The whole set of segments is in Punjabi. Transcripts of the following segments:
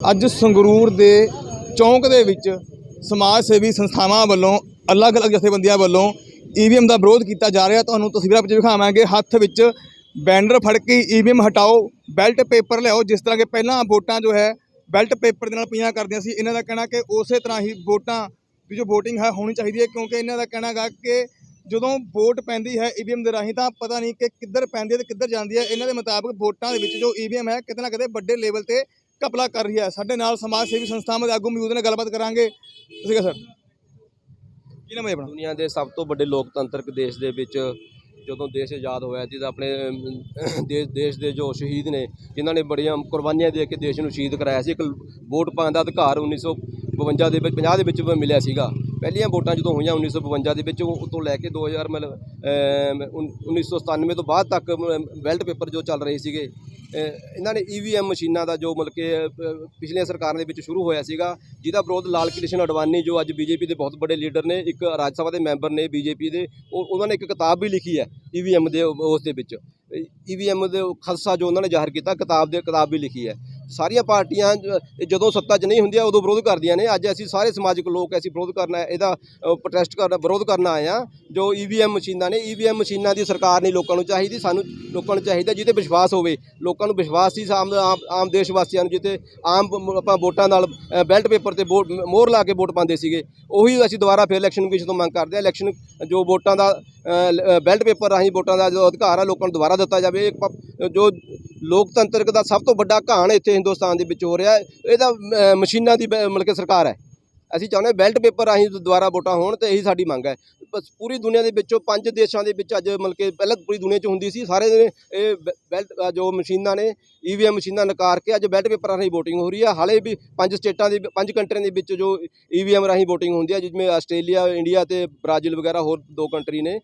ਅੱਜ ਸੰਗਰੂਰ ਦੇ ਚੌਂਕ ਦੇ ਵਿੱਚ ਸਮਾਜ ਸੇਵੀ ਸੰਸਥਾਵਾਂ ਵੱਲੋਂ, ਅਲੱਗ-ਅਲੱਗ ਜਥੇਬੰਦੀਆਂ ਵੱਲੋਂ ਈਵੀਐਮ ਦਾ ਵਿਰੋਧ ਕੀਤਾ ਜਾ ਰਿਹਾ। ਤੁਹਾਨੂੰ ਤਸਵੀਰਾਂ ਵਿੱਚ ਵਿਖਾਵਾਂਗੇ ਹੱਥ ਵਿੱਚ ਬੈਨਰ ਫੜ ਕੇ ਈਵੀਐਮ ਹਟਾਓ, ਬੈਲਟ ਪੇਪਰ ਲਿਆਓ। ਜਿਸ ਤਰ੍ਹਾਂ ਕਿ ਪਹਿਲਾਂ ਵੋਟਾਂ ਜੋ ਹੈ, ਬੈਲਟ ਪੇਪਰ ਦੇ ਨਾਲ ਪਈਆਂ ਕਰਦੀਆਂ ਸੀ। ਇਹਨਾਂ ਦਾ ਕਹਿਣਾ ਕਿ ਉਸੇ ਤਰ੍ਹਾਂ ਹੀ ਵੋਟਾਂ ਦੀ ਜੋ ਵੋਟਿੰਗ ਹੈ, ਹੋਣੀ ਚਾਹੀਦੀ ਹੈ। ਕਿਉਂਕਿ ਇਹਨਾਂ ਦਾ ਕਹਿਣਾ ਹੈਗਾ ਕਿ ਜਦੋਂ ਵੋਟ ਪੈਂਦੀ ਹੈ ਈਵੀਐਮ ਦੇ ਰਾਹੀਂ, ਤਾਂ ਪਤਾ ਨਹੀਂ ਕਿ ਕਿੱਧਰ ਪੈਂਦੀ ਹੈ ਤੇ ਕਿੱਧਰ ਜਾਂਦੀ ਹੈ। ਇਹਨਾਂ ਦੇ ਮੁਤਾਬਕ ਵੋਟਾਂ ਦੇ ਵਿੱਚ ਜੋ ਈਵੀਐਮ ਹੈ, ਕਿਤੇ ਨਾ ਕਿਤੇ ਵੱਡੇ ਲੈਵਲ ਤੇ ਘਪਲਾ ਕਰ ਰਹੀ ਹੈ। ਸਾਡੇ ਨਾਲ ਸਮਾਜ ਸੇਵੀ ਸੰਸਥਾਵਾਂ ਦੇ ਆਗੂ ਮੌਜੂਦ ਨੇ ਗੱਲਬਾਤ ਕਰਾਂਗੇ। ਤੁਸੀਂ ਕਿਹਾ ਸਰ। ਕੀ ਨਾਮ ਹੈ ਆਪਣਾ? ਦੁਨੀਆ ਦੇ ਸਭ ਤੋਂ ਵੱਡੇ ਲੋਕਤੰਤਰਕ ਦੇਸ਼ ਦੇ ਵਿੱਚ ਜਦੋਂ ਦੇਸ਼ ਆਜ਼ਾਦ ਹੋਇਆ ਸੀ ਆਪਣੇ ਅਮ, ਦੇਸ਼ ਦੇਸ਼ ਦੇ ਜੋ ਸ਼ਹੀਦ ਨੇ ਜਿਨ੍ਹਾਂ ਨੇ ਬੜੀਆਂ ਕੁਰਬਾਨੀਆਂ ਦੇ ਕੇ ਦੇਸ਼ ਨੂੰ ਸ਼ਹੀਦ ਕਰਾਇਆ ਸੀ। ਇੱਕ ਵੋਟ ਪਾਉਣ ਦਾ ਅਧਿਕਾਰ 1952 ਦੇ ਵਿੱਚ 50 ਦੇ ਵਿੱਚ ਮਿਲਿਆ ਸੀਗਾ। ਪਹਿਲੀਆਂ ਵੋਟਾਂ ਜਦੋਂ ਹੋਈਆਂ 1952 ਦੇ ਵਿੱਚ ਉਹ ਤੋਂ ਲੈ ਕੇ 2000 ਮਤਲਬ ਅਮ, ਉਨ- 1997 ਤੋਂ ਬਾਅਦ ਤੱਕ ਵੈਲਟ ਪੇਪਰ ਜੋ ਚੱਲ ਰਹੇ ਸੀਗੇ ਇਹਨਾਂ ਨੇ ਈਵੀਐਮ ਮਸ਼ੀਨਾਂ ਦਾ ਜੋ ਮਤਲਬ ਕਿ ਅਹ, ਪਿਛਲੀਆਂ ਸਰਕਾਰਾਂ ਦੇ ਵਿੱਚ ਸ਼ੁਰੂ ਹੋਇਆ ਸੀਗਾ ਜਿਹਦਾ ਵਿਰੋਧ ਲਾਲ ਕ੍ਰਿਸ਼ਨ ਅਡਵਾਨੀ ਜੋ ਅੱਜ ਬੀਜੇਪੀ ਦੇ ਬਹੁਤ ਵੱਡੇ ਲੀਡਰ ਨੇ ਇੱਕ ਰਾਜ ਸਭਾ ਦੇ ਮੈਂਬਰ ਨੇ ਬੀਜੇਪੀ ਦੇ ਉਹ ਉਹਨਾਂ ਨੇ ਇੱਕ ਕਿਤਾਬ ਵੀ ਲਿਖੀ ਹੈ ਈਵੀਐਮ ਦੇ ਉਸ ਦੇ ਵਿੱਚ। ਈਵੀਐਮ ਦੇ ਖਲਸਾ ਜੋ ਉਹਨਾਂ ਨੇ ਜ਼ਾਹਿਰ ਕੀਤਾ ਕਿਤਾਬ ਦੇ ਕਿਤਾਬ ਵੀ ਲਿਖੀ ਹੈ। ਸਾਰੀਆਂ ਪਾਰਟੀਆਂ ਜਦੋਂ ਸੱਤਾ 'ਚ ਨਹੀਂ ਹੁੰਦੀਆਂ ਉਦੋਂ ਵਿਰੋਧ ਕਰਦੀਆਂ ਨੇ। ਅੱਜ ਅਸੀਂ ਸਾਰੇ ਸਮਾਜਿਕ ਲੋਕ ਅਸੀਂ ਵਿਰੋਧ ਕਰਨਾ ਇਹਦਾ ਪ੍ਰੋਟੈਸਟ ਕਰਨਾ, ਵਿਰੋਧ ਕਰਨਾ ਆਏ ਆ ਜੋ ਈਵੀਐਮ ਮਸ਼ੀਨਾਂ ਨੇ। ਈਵੀਐਮ ਮਸ਼ੀਨਾਂ ਦੀ ਸਰਕਾਰ ਨਹੀਂ ਲੋਕਾਂ ਨੂੰ ਚਾਹੀਦੀ, ਸਾਨੂੰ ਲੋਕਾਂ ਨੂੰ ਚਾਹੀਦਾ ਜਿਹਦੇ ਵਿਸ਼ਵਾਸ ਹੋਵੇ। ਲੋਕਾਂ ਨੂੰ ਵਿਸ਼ਵਾਸ ਸੀ ਆਮ ਆਮ ਆਮ ਦੇਸ਼ ਵਾਸੀਆਂ ਨੂੰ ਜਿੱਤੇ ਆਮ ਆਪਾਂ ਵੋਟਾਂ ਨਾਲ ਬੈਲਟ ਪੇਪਰ ਤੇ ਵੋਟ ਮੋਹਰ ਲਾ ਕੇ ਵੋਟ ਪਾਉਂਦੇ ਸੀਗੇ। ਉਹੀ ਅਸੀਂ ਦੁਬਾਰਾ ਫਿਰ ਇਲੈਕਸ਼ਨ ਕਮਿਸ਼ਨ ਤੋਂ ਮੰਗ ਕਰਦੇ ਹਾਂ। ਇਲੈਕਸ਼ਨ ਜੋ ਵੋਟਾਂ ਦਾ ਬੈਲਟ ਪੇਪਰ ਰਾਹੀਂ ਵੋਟਾਂ ਦਾ ਜੋ ਅਧਿਕਾਰ ਆ, ਲੋਕਾਂ ਨੂੰ ਦੁਬਾਰਾ ਦਿੱਤਾ ਜਾਵੇ। ਜੋ ਲੋਕਤੰਤਰਕ ਦਾ ਸਭ ਤੋਂ ਵੱਡਾ ਘਾਣ ਇੱਥੇ ਹਿੰਦੁਸਤਾਨ ਦੇ ਵਿੱਚ ਹੋ ਰਿਹਾ ਇਹਦਾ ਮਸ਼ੀਨਾਂ ਦੀ ਬ- ਮਤਲਬ ਕਿ ਸਰਕਾਰ ਹੈ। ਅਸੀਂ ਚਾਹੁੰਦੇ ਹਾਂ ਬੈਲਟ ਪੇਪਰ ਰਾਹੀਂ ਦੁਬਾਰਾ ਵੋਟਾਂ ਹੋਣ ਤੇ ਇਹੀ ਸਾਡੀ ਮੰਗ ਹੈ। ਬਸ ਪੂਰੀ ਦੁਨੀਆ ਦੇ ਵਿੱਚੋਂ ਪੰਜ ਦੇਸ਼ਾਂ ਦੇ ਵਿੱਚ ਅੱਜ ਮਤਲਬ ਕਿ ਪਹਿਲਾਂ ਪੂਰੀ ਦੁਨੀਆ 'ਚ ਹੁੰਦੀ ਸੀ, ਸਾਰੇ ਦੇ ਇਹ ਬੈਲਟ ਜੋ ਮਸ਼ੀਨਾਂ ਨੇ ਈਵੀਐਮ ਮਸ਼ੀਨਾਂ ਨਕਾਰ ਕੇ ਅੱਜ ਬੈਲਟ ਪੇਪਰਾਂ ਰਾਹੀਂ VOTING ਹੋ ਰਹੀ ਹੈ ਹਾਲੇ ਵੀ ਪੰਜ ਸਟੇਟਾਂ ਦੇ, ਪੰਜ ਕੰਟਰੀਆਂ ਦੇ ਵਿੱਚ ਜੋ ਈਵੀਐਮ ਰਾਹੀਂ VOTING ਹੁੰਦੀ ਹੈ ਜਿਵੇਂ ਆਸਟ੍ਰੇਲੀਆ, ਇੰਡੀਆ ਤੇ ਬ੍ਰਾਜ਼ੀਲ ਵਗੈਰਾ ਹੋਰ ਦੋ ਕੰਟਰੀ ਨੇ।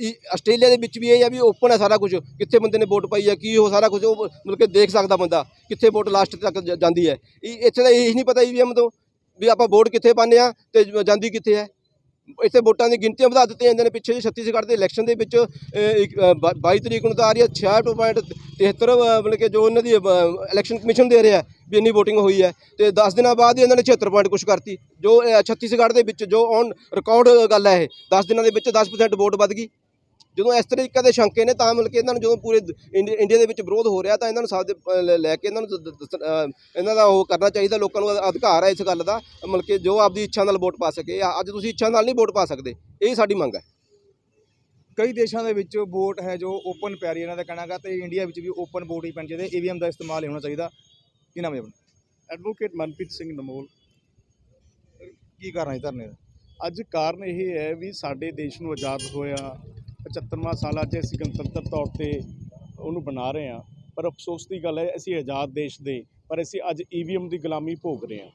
ਈ- ਆਸਟ੍ਰੇਲੀਆ ਦੇ ਵਿੱਚ ਵੀ ਇਹ ਹੈ ਵੀ ਓਪਨ ਹੈ ਸਾਰਾ ਕੁਝ ਕਿੱਥੇ ਬੰਦੇ ਨੇ ਵੋਟ ਪਾਈ ਹੈ ਕੀ ਉਹ ਸਾਰਾ ਕੁਝ ਉਹ ਮਤਲਬ ਕਿ ਦੇਖ ਸਕਦਾ ਬੰਦਾ, ਕਿੱਥੇ ਵੋਟ ਲਾਸਟ ਤੱਕ ਜਾਂਦੀ ਹੈ। ਇਹ- ਇੱਥੇ ਤਾਂ ਇਹ ਨਹੀਂ ਪਤਾ ਈਵੀਐਮ ਤੋਂ। ਵੀ ਆਪਾਂ ਵੋਟ ਕਿੱਥੇ ਪਾਉਂਦੇ ਆ ਤੇ ਜਾਂਦੀ ਕਿੱਥੇ ਹੈ? ਇੱਥੇ ਵੋਟਾਂ ਦੀ ਗਿਣਤੀਆਂ ਵਧਾ ਦਿੱਤੀਆਂ ਜਾਂਦੀਆਂ ਨੇ ਪਿੱਛੇ ਜਿਹੇ ਛੱਤੀਸਗੜ੍ਹ ਦੇ ਇਲੈਕਸ਼ਨ ਦੇ ਵਿੱਚ ਇੱਕ, ਅ, 22 ਤਰੀਕ ਨੂੰ ਤਾਂ ਆ ਰਹੀ ਹੈ 66.73 ਮਤਲਬ ਕਿ ਜੋ ਇਹਨਾਂ ਦੀ ਇਲੈਕਸ਼ਨ ਕਮਿਸ਼ਨ ਦੇ ਰਿਹਾ ਵੀ ਇੰਨੀ VOTING ਹੋਈ ਹੈ ਤੇ 10 ਦਿਨਾਂ ਬਾਅਦ ਹੀ ਇਹਨਾਂ ਨੇ 76 ਪੁਆਇੰਟ ਕੁਛ ਕਰਤੀ। ਜੋ ਛੱਤੀਸਗੜ੍ਹ ਦੇ ਵਿੱਚ ਜੋ ਔਨ ਰਿਕਾਰਡ ਗੱਲ ਹੈ ਇਹ 10 ਦਿਨਾਂ ਦੇ ਵਿੱਚ 10% ਵੋਟ ਵੱਧ ਗਈ। ਜਦੋਂ ਇਸ ਤਰੀਕੇ ਦੇ ਸ਼ੰਕੇ ਨੇ ਤਾਂ ਮਤਲਬ ਕਿ ਇਹਨਾਂ ਨੂੰ ਜਦੋਂ ਪੂਰੇ ਇੰਡੀਆ ਦੇ ਵਿੱਚ ਵਿਰੋਧ ਹੋ ਰਿਹਾ ਤਾਂ ਇਹਨਾਂ ਨੂੰ ਸਾਥ ਦੇ- ਅ, ਲੈ- ਕੇ ਇਹਨਾਂ ਨੂੰ ਇਹਨਾਂ ਦਾ ਉਹ ਕਰਨਾ ਚਾਹੀਦਾ ਲੋਕਾਂ ਨੂੰ ਅਧਿਕਾਰ ਹੈ ਇਸ ਗੱਲ ਦਾ ਮਤਲਬ ਕਿ ਜੋ ਆਪਦੀ ਇੱਛਾ ਨਾਲ ਵੋਟ ਪਾ ਸਕੇ। ਅੱਜ ਤੁਸੀਂ ਇੱਛਾ ਨਾਲ ਨਹੀਂ ਵੋਟ ਪਾ ਸਕਦੇ ਇਹ ਸਾਡੀ ਮੰਗ ਹੈ। ਕਈ ਦੇਸ਼ਾਂ ਦੇ ਵਿੱਚ ਵੋਟ ਹੈ ਜੋ ਓਪਨ ਪੈ ਰਹੀ ਹੈ ਇਹਨਾਂ ਦਾ ਕਹਿਣਾ ਗਾ ਤੇ ਇੰਡੀਆ ਵਿੱਚ ਵੀ ਓਪਨ ਵੋਟ ਹੀ ਪੈਣੀ ਚਾਹੀਦੀ ਈਵੀਐਮ ਦਾ ਇਸਤੇਮਾਲ ਹੀ ਹੋਣਾ ਚਾਹੀਦਾ। ਕੀ ਨਾਮ ਹੈ ਆਪਣਾ? ਐਡਵੋਕੇਟ ਮਨਪ੍ਰੀਤ ਸਿੰਘ ਨਮੋਲ। ਕੀ ਕਾਰਨ ਹੈ ਧਰਨੇ ਦਾ? ਅੱਜ ਕਾਰਨ ਇਹ ਹੈ ਵੀ ਸਾਡੇ ਦੇਸ਼ ਨੂੰ ਆਜ਼ਾਦ ਹੋਇਆ 75ਵਾਂ ਸਾਲ ਅੱਜ ਅਸੀਂ ਗਣਤੰਤਰ ਤੌਰ ਤੇ ਉਹਨੂੰ ਬਣਾ ਰਹੇ ਹਾਂ। ਪਰ ਅਫਸੋਸ ਦੀ ਗੱਲ ਹੈ, ਅਸੀਂ ਆਜ਼ਾਦ ਦੇਸ਼ ਦੇ, ਪਰ ਅਸੀਂ ਅੱਜ ਈਵੀਐਮ ਦੀ ਗੁਲਾਮੀ ਭੋਗ ਰਹੇ ਹਾਂ।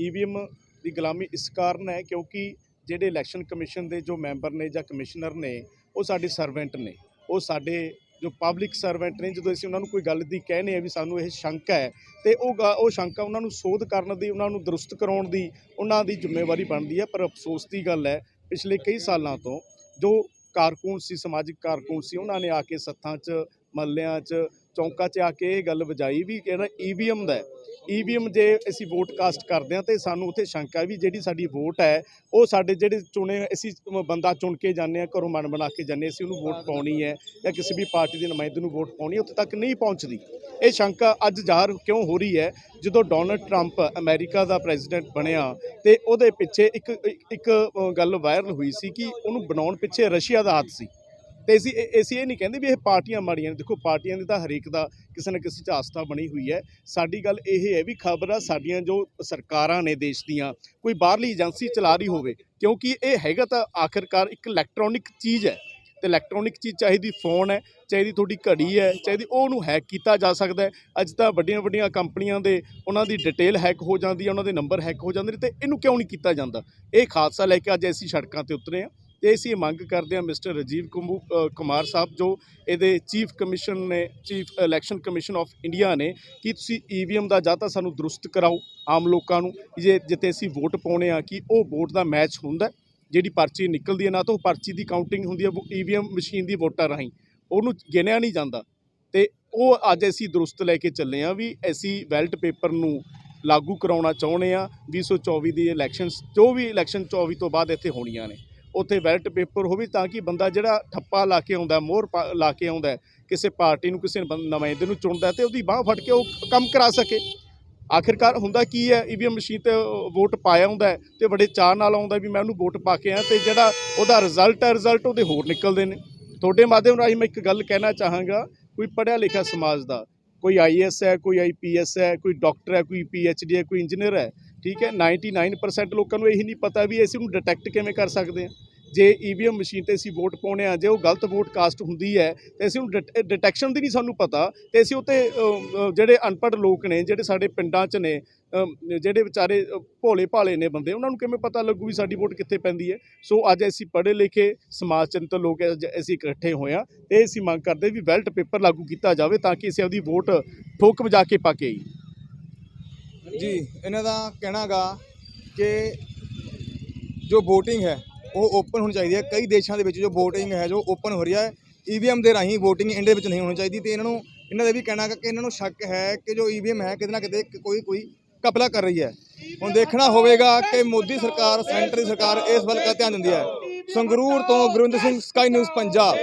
ਈਵੀਐਮ ਦੀ ਗੁਲਾਮੀ ਇਸ ਕਾਰਨ ਹੈ ਕਿਉਂਕਿ ਜਿਹੜੇ ਇਲੈਕਸ਼ਨ ਕਮਿਸ਼ਨ ਦੇ ਜੋ ਮੈਂਬਰ ਨੇ ਜਾਂ ਕਮਿਸ਼ਨਰ ਨੇ, ਉਹ ਸਾਡੇ ਸਰਵੈਂਟ ਨੇ। ਉਹ ਸਾਡੇ ਜੋ ਪਬਲਿਕ ਸਰਵੈਂਟ ਨੇ, ਜਦੋਂ ਅਸੀਂ ਉਹਨਾਂ ਨੂੰ ਕੋਈ ਗੱਲ ਦੀ ਕਹਿੰਦੇ ਆ ਵੀ ਸਾਨੂੰ ਇਹ ਸ਼ੰਕਾ ਹੈ, ਤੇ ਉਹ ਗਾ- ਉਹ ਸ਼ੰਕਾ ਉਹਨਾਂ ਨੂੰ ਸੋਧ ਕਰਨ ਦੀ, ਉਹਨਾਂ ਨੂੰ ਦਰੁਸਤ ਕਰਾਉਣ ਦੀ, ਉਹਨਾਂ ਦੀ ਜ਼ਿੰਮੇਵਾਰੀ ਬਣਦੀ ਹੈ। ਪਰ ਅਫਸੋਸ ਦੀ ਗੱਲ ਹੈ, ਪਿਛਲੇ ਕਈ ਸਾਲਾਂ ਤੋਂ ਜੋ ਕਾਰਕੁਨ ਸੀ ਸਮਾਜਿਕ ਕਾਰਕੁਨ ਸੀ ਉਹਨਾਂ ਨੇ ਆ ਕੇ ਸੱਥਾਂ 'ਚ ਮਹੱਲਿਆਂ 'ਚ ਚੌਂਕਾਂ 'ਚ ਆ ਕੇ ਇਹ ਗੱਲ ਵਜਾਈ ਵੀ ਕਿਹੜਾ ਈਵੀਐਮ ਦਾ ਈਵੀਐਮ ਜੇ ਅਸੀਂ ਵੋਟ ਕਾਸਟ ਕਰਦੇ ਹਾਂ ਤੇ ਸਾਨੂੰ ਉੱਥੇ ਸ਼ੰਕਾ ਵੀ ਜਿਹੜੀ ਸਾਡੀ ਵੋਟ ਹੈ ਉਹ ਸਾਡੇ ਜਿਹੜੇ ਚੁਣੇ ਅਸੀਂ ਬੰਦਾ ਚੁਣ ਕੇ ਜਾਂਦੇ ਹਾਂ ਘਰੋਂ ਮਨ ਬਣਾ ਕੇ ਜਾਂਦੇ ਹਾਂ, ਅਸੀਂ ਉਹਨੂੰ ਵੋਟ ਪਾਉਣੀ ਹੈ ਜਾਂ ਕਿਸੇ ਵੀ ਪਾਰਟੀ ਦੇ ਨੁਮਾਇੰਦੇ ਨੂੰ ਵੋਟ ਪਾਉਣੀ ਉੱਥੇ ਤੱਕ ਨਹੀਂ ਪਹੁੰਚਦੀ। ਇਹ ਸ਼ੰਕਾ ਅੱਜ ਜ਼ਾਹਰ ਕਿਉਂ ਹੋ ਰਹੀ ਹੈ? ਜਦੋਂ ਡੋਨਲਡ ਟਰੰਪ ਅਮਰੀਕਾ ਦਾ ਪ੍ਰੈਜ਼ੀਡੈਂਟ ਬਣਿਆ ਤੇ ਉਹਦੇ ਪਿੱਛੇ ਇੱਕ ਇੱਕ- ਗੱਲ ਵਾਇਰਲ ਹੋਈ ਸੀ ਕਿ ਉਹਨੂੰ ਬਣਾਉਣ ਪਿੱਛੇ ਰਸ਼ੀਆ ਦਾ ਹੱਥ ਸੀ। ਤੇ ਅਸੀਂ ਇਹ- ਅਸੀਂ ਇਹ ਨਹੀਂ ਕਹਿੰਦੇ ਵੀ ਇਹ ਪਾਰਟੀਆਂ ਮਾੜੀਆਂ ਨੇ। ਦੇਖੋ, ਪਾਰਟੀਆਂ ਦੀ ਤਾਂ ਹਰੇਕ ਦਾ ਕਿਸੇ ਨਾ ਕਿਸੇ 'ਚ ਆਸਥਾ ਬਣੀ ਹੋਈ ਹੈ। ਸਾਡੀ ਗੱਲ ਇਹ ਹੈ ਵੀ ਖਬਰ ਆ ਸਾਡੀਆਂ ਜੋ ਸਰਕਾਰਾਂ ਨੇ ਦੇਸ਼ ਦੀਆਂ, ਕੋਈ ਬਾਹਰਲੀ ਏਜੰਸੀ ਚਲਾ ਰਹੀ ਹੋਵੇ, ਕਿਉਂਕਿ ਇਹ ਹੈਗਾ ਤਾਂ ਆਖਿਰਕਾਰ ਇੱਕ ਇਲੈਕਟ੍ਰੋਨਿਕ ਚੀਜ਼ ਹੈ। ਤੇ ਇਲੈਕਟ੍ਰੋਨਿਕ ਚੀਜ਼ ਚਾਹੀਦੀ ਫੋਨ ਹੈ ਚਾਹੀਦੀ ਤੁਹਾਡੀ ਘੜੀ ਹੈ ਚਾਹੀਦੀ ਉਹ ਉਹਨੂੰ ਹੈਕ ਕੀਤਾ ਜਾ ਸਕਦਾ ਹੈ। ਅੱਜ ਤਾਂ ਵੱਡੀਆਂ ਵੱਡੀਆਂ ਕੰਪਨੀਆਂ ਦੇ ਉਹਨਾਂ ਦੀ ਡਿਟੇਲ ਹੈਕ ਹੋ ਜਾਂਦੀ ਹੈ, ਉਹਨਾਂ ਦੇ ਨੰਬਰ ਹੈਕ ਹੋ ਜਾਂਦੇ ਨੇ ਤੇ ਇਹਨੂੰ ਕਿਉਂ ਨਹੀਂ ਕੀਤਾ ਜਾਂਦਾ? ਇਹ ਖਾਦਸਾ ਲੈ ਕੇ ਅੱਜ ਅਸੀਂ ਸੜਕਾਂ ਤੇ ਉਤਰੇ ਹਾਂ। ਤੇ ਅਸੀਂ ਇਹ ਮੰਗ ਕਰਦੇ ਹਾਂ ਮਿਸਟਰ ਰਾਜੀਵ ਕੁਮੂ ਕੁਮਾਰ ਸਾਹਿਬ ਜੋ ਇਹਦੇ ਚੀਫ ਕਮਿਸ਼ਨ ਨੇ, chief election commission of India ਨੇ ਕਿ ਤੁਸੀਂ ਈਵੀਐਮ ਦਾ ਜਾਂ ਤਾਂ ਸਾਨੂੰ ਦਰੁਸਤ ਕਰਾਓ ਆਮ ਲੋਕਾਂ ਨੂੰ, ਜੇ ਜਿੱਤੇ ਅਸੀਂ ਵੋਟ ਪਾਉਣੇ ਆ ਕਿ ਉਹ ਵੋਟ ਦਾ ਮੈਚ ਹੁੰਦਾ, ਜਿਹੜੀ ਪਰਚੀ ਨਿਕਲਦੀ ਹੈ ਨਾ ਤਾਂ ਉਹ ਪਰਚੀ ਦੀ ਕਾਊਂਟਿੰਗ ਹੁੰਦੀ ਹੈ ਈਵੀਐਮ ਮਸ਼ੀਨ ਦੀ ਵੋਟਾਂ ਰਾਹੀਂ, ਉਹਨੂੰ ਗਿਣਿਆ ਨਹੀਂ ਜਾਂਦਾ। ਤੇ ਉਹ ਅੱਜ ਅਸੀਂ ਦਰੁਸਤ ਲੈ ਕੇ ਚੱਲੇ ਆ ਵੀ ਅਸੀਂ ਵੈਲਟ ਪੇਪਰ ਨੂੰ ਲਾਗੂ ਕਰਾਉਣਾ ਚਾਹੁੰਦੇ ਆ 2024 ਦੀ ਇਲੈਕਸ਼ਨਸ ਜੋ ਵੀ ਇਲੈਕਸ਼ਨ 24 ਤੋਂ ਬਾਅਦ ਇੱਥੇ ਹੋਣੀਆਂ ਨੇ। ਉੱਥੇ ਬੈਲਟ ਪੇਪਰ ਹੋਵੇ ਤਾਂ ਕਿ ਬੰਦਾ ਜਿਹੜਾ ਠੱਪਾ ਲਾ ਕੇ ਆਉਂਦਾ, ਮੋਹਰ ਪਾ- ਲਾ ਕੇ ਆਉਂਦਾ, ਕਿਸੇ ਪਾਰਟੀ ਨੂੰ, ਕਿਸੇ ਬੰ- ਨੁਮਾਇੰਦੇ ਨੂੰ ਚੁਣਦਾ ਹੈ ਤੇ ਉਹਦੀ ਬਾਹ ਫੜ ਕੇ ਉਹ ਕੰਮ ਕਰਾ ਸਕੇ। ਆਖਿਰਕਾਰ ਹੁੰਦਾ ਕੀ ਹੈ, ਈਵੀਐਮ ਮਸ਼ੀਨ ਤੇ ਵੋਟ ਪਾਇਆ ਹੁੰਦਾ ਹੈ ਤੇ ਬੜੇ ਚਾਅ ਨਾਲ ਆਉਂਦਾ ਵੀ ਮੈਂ ਉਹਨੂੰ ਵੋਟ ਪਾ ਕੇ ਆ ਤੇ ਜਿਹੜਾ ਉਹਦਾ ਰਿਜ਼ਲਟ ਹੈ, ਰਿਜ਼ਲਟ ਉਹਦੇ ਹੋਰ ਨਿਕਲਦੇ ਨੇ। ਤੁਹਾਡੇ ਮਾਧਿਅਮ ਰਾਹੀਂ ਮੈਂ ਇੱਕ ਗੱਲ ਕਹਿਣਾ ਚਾਹਾਂਗਾ, ਕੋਈ ਪੜ੍ਹਿਆ ਲਿਖਿਆ ਸਮਾਜ ਦਾ, ਕੋਈ ਆਈਐਸ ਹੈ, ਕੋਈ ਆਈਪੀਐਸ ਹੈ, ਕੋਈ ਡਾਕਟਰ ਹੈ, ਕੋਈ ਪੀਐਚਡੀ ਹੈ, ਕੋਈ ਇੰਜੀਨੀਅਰ ਹੈ ਠੀਕ ਹੈ 99% ਲੋਕਾਂ ਨੂੰ ਇਹੀ ਨਹੀਂ ਪਤਾ ਵੀ ਅਸੀਂ ਉਹਨੂੰ ਡਿਟੈਕਟ ਕਿਵੇਂ ਕਰ ਸਕਦੇ ਹਾਂ। ਜੇ ਈਵੀਐਮ ਮਸ਼ੀਨ ਤੇ ਅਸੀਂ ਵੋਟ ਪਾਉਣੇ ਆ, ਜੇ ਉਹ ਗਲਤ ਵੋਟ ਕਾਸਟ ਹੁੰਦੀ ਹੈ, ਤੇ ਅਸੀਂ ਉਹਨੂੰ ਡਿਟੈਕਸ਼ਨ ਦੀ ਨਹੀਂ ਸਾਨੂੰ ਪਤਾ, ਤੇ ਅਸੀਂ ਉੱਤੇ ਜਿਹੜੇ ਅਨਪੜ੍ਹ ਲੋਕ ਨੇ, ਜਿਹੜੇ ਸਾਡੇ ਪਿੰਡਾਂ 'ਚ ਨੇ ਜਿਹੜੇ ਵਿਚਾਰੇ ਭੋਲੇ ਭਾਲੇ ਨੇ ਬੰਦੇ, ਉਹਨਾਂ ਨੂੰ ਕਿਵੇਂ ਪਤਾ ਲੱਗੂ ਵੀ ਸਾਡੀ ਵੋਟ ਕਿੱਥੇ ਪੈਂਦੀ ਹੈ? ਸੋ ਅੱਜ ਅਸੀਂ ਪੜ੍ਹੇ ਲਿਖੇ, ਸਮਾਜ ਚਿੰਤਨ ਲੋਕ ਅਸੀਂ ਇਕੱਠੇ ਹੋਏ ਹਾਂ, ਤੇ ਅਸੀਂ ਮੰਗ ਕਰਦੇ ਵੀ ਵੈਲਟ ਪੇਪਰ ਲਾਗੂ ਕੀਤਾ ਜਾਵੇ ਤਾਂ ਕਿ ਅਸੀਂ ਆਪਦੀ ਵੋਟ ਠੋਕ ਵਜਾ ਕੇ ਪਾ ਕੇ ਆਈਏ। ਜੀ, ਇਹਨਾਂ ਦਾ ਕਹਿਣਾਗਾ ਕਿ ਜੋ VOTING ਹੈ, ਉਹ ਓਪਨ ਹੋਣੀ ਚਾਹੀਦੀ ਹੈ। ਕਈ ਦੇਸ਼ਾਂ ਦੇ ਵਿੱਚ ਜੋ VOTING ਹੈ, ਜੋ ਓਪਨ ਹੋ ਰਹੀ ਹੈ ਈਵੀਐਮ ਦੇ ਰਾਹੀਂ VOTING ਇੰਡੀਆ ਵਿੱਚ ਨਹੀਂ ਹੋਣੀ ਚਾਹੀਦੀ ਤੇ ਇਹਨਾਂ ਨੂੰ, ਇਹਨਾਂ ਦਾ ਵੀ ਕਹਿਣਾ ਗਾ ਕਿ ਇਹਨਾਂ ਨੂੰ ਸ਼ੱਕ ਹੈ ਕਿ ਜੋ ਈਵੀਐਮ ਹੈ, ਕਿਤੇ ਨਾ ਕਿਤੇ ਕੋਈ ਕੋਈ ਕਪਲਾ ਕਰ ਰਹੀ ਹੈ। ਹੁਣ ਦੇਖਣਾ ਹੋਵੇਗਾ ਕਿ ਮੋਦੀ ਸਰਕਾਰ, ਸੈਂਟਰ ਦੀ ਸਰਕਾਰ ਇਸ ਵੱਲ ਕਾ ਧਿਆਨ ਦਿੰਦੀ ਹੈ। ਸੰਗਰੂਰ ਤੋਂ ਗੁਰਵਿੰਦਰ ਸਿੰਘ ਸਕਾਈ ਨਿਊਜ਼ ਪੰਜਾਬ।